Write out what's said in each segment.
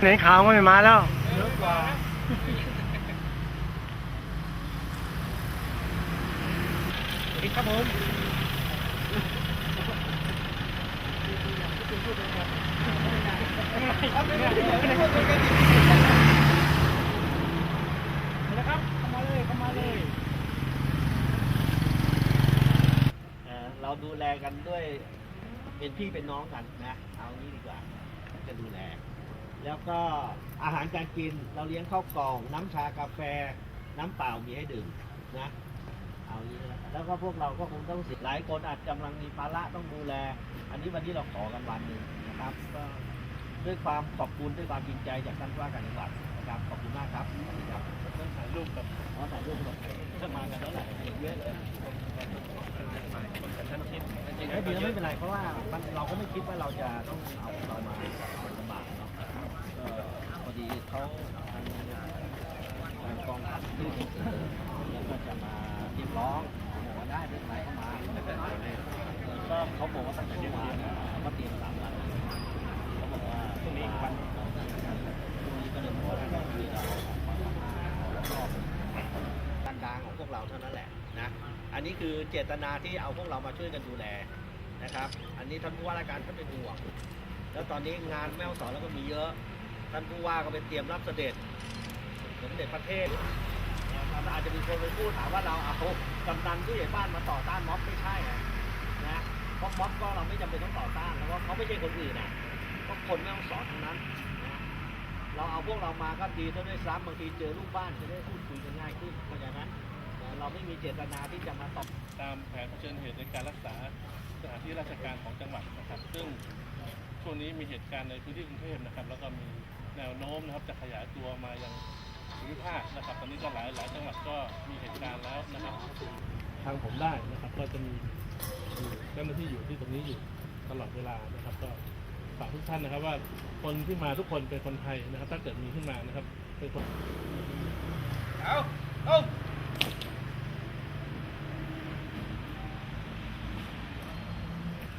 ไหนขาวไม่มาแล้วเยอะกว่าอีกครับผมนะครับเข้ามาเลยเข้ามาเลยเอ่อเราดูแลกันด้วย เป็นพี่เป็นน้องกันนะ เอางี้ดีกว่า จะดูแล แล้วก็อาหารการกินเราเลี้ยงข้าวกล่อง น้ำชากาแฟ น้ำเปล่ามีให้ดื่มนะเอางี้นะแล้วก็พวกเราก็คงต้องสิหลายคนอาจกำลังมีภาระต้องดูแล อันนี้วันนี้เราขอกันวันหนึ่งนะครับก็ด้วยความขอบคุณด้วยความจริงใจจากท่านผู้ว่าการจังหวัดนะครับขอบคุณมากครับสวัสดีครับต้องถ่ายรูปกับขอถ่ายรูปกับถ้ามากันเท่าไหร่เยอะเลยท่านทิศไม่ดีไม่เป็นไรเพราะว่ามันเราก็ไม่คิดว่าเราจะต้องเอาเรามาลำบากเนาะก็พอดี เขาทางทางกองทัพที่ก็จะมาเรียกร้องบอกว่าได้ไม่เป็นไรเข้ามาก็เขาบอกว่าตั้งแต่เมื่อวานเขาก็เตรียมสามวันเขาบอกว่าพรุ่งนี้วันพรุ่งนี้ก็เลยบอกว่าที่เรารอบการดางของพวกเราเท่านั้นแหละนะอันนี้คือเจตนาที่เอาพวกเรามาช่วยกันดูแลนะครับ อันนี้ท่านผู้ว่าราชการท่านเป็นห่วงแล้วตอนนี้งานแม่สอนแล้วก็มีเยอะ ท่านผู้ว่าก็ไปเตรียมรับเสด็จสมเด็จพระเทพนะครับอาจจะมีคนไปพูดถามว่าเราเอากำนันผู้ใหญ่บ้านมาต่อต้านม็อบไม่ใช่นะนะเพราะม็อบก็เราไม่จำเป็นต้องต่อต้านแล้วเพราะเขาไม่ใช่คนอื่นนะก็คนแม่ฮ่องสอนทั้งนั้นนะเราเอาพวกเรามาก็ดีซะด้วยซ้ำบางทีเจอลูกบ้านจะได้พูดคุยกันง่ายขึ้นเพราะฉะนั้นเราไม่มีเจตนาที่จะมาตอบตามแผนเผชิญเหตุในการรักษาสถานที่ราชการของจังหวัดนะครับ ซึ่ง ช่วงนี้มีเหตุการณ์ในพื้นที่กรุงเทพนะครับ แล้วก็มีแนวโน้มนะครับจะขยายตัวมายังภูมิภาคนะครับ ตอนนี้ก็หลายหลายจังหวัดก็มีเหตุการณ์แล้วนะครับ ทางผมได้นะครับ ก็จะมีเจ้าหน้าที่อยู่ที่ตรงนี้อยู่ตลอดเวลานะครับ ก็ฝากทุกท่านนะครับ ว่าคนที่มาทุกคนเป็นคนไทยนะครับ ถ้าเกิดมีขึ้นมานะครับ เป็นคนเอาเอา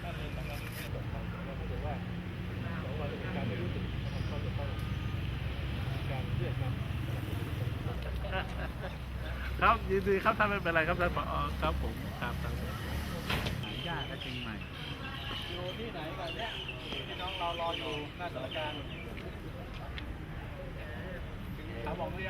ท่านเรียนทำงานที่ตกของเราก็ถือว่าสองวันเป็นการไม่รู้สึกนะครับก็จะต้องมีการเรียกนำ ครับยินดีครับท่านไม่เป็นไรครับท่านผอครับผมครับครับหายากก็จริงใหม่อยู่ที่ไหนกันเนี่ยพี่น้องเรารออยู่หน้าสารกลารถาบอกเรีย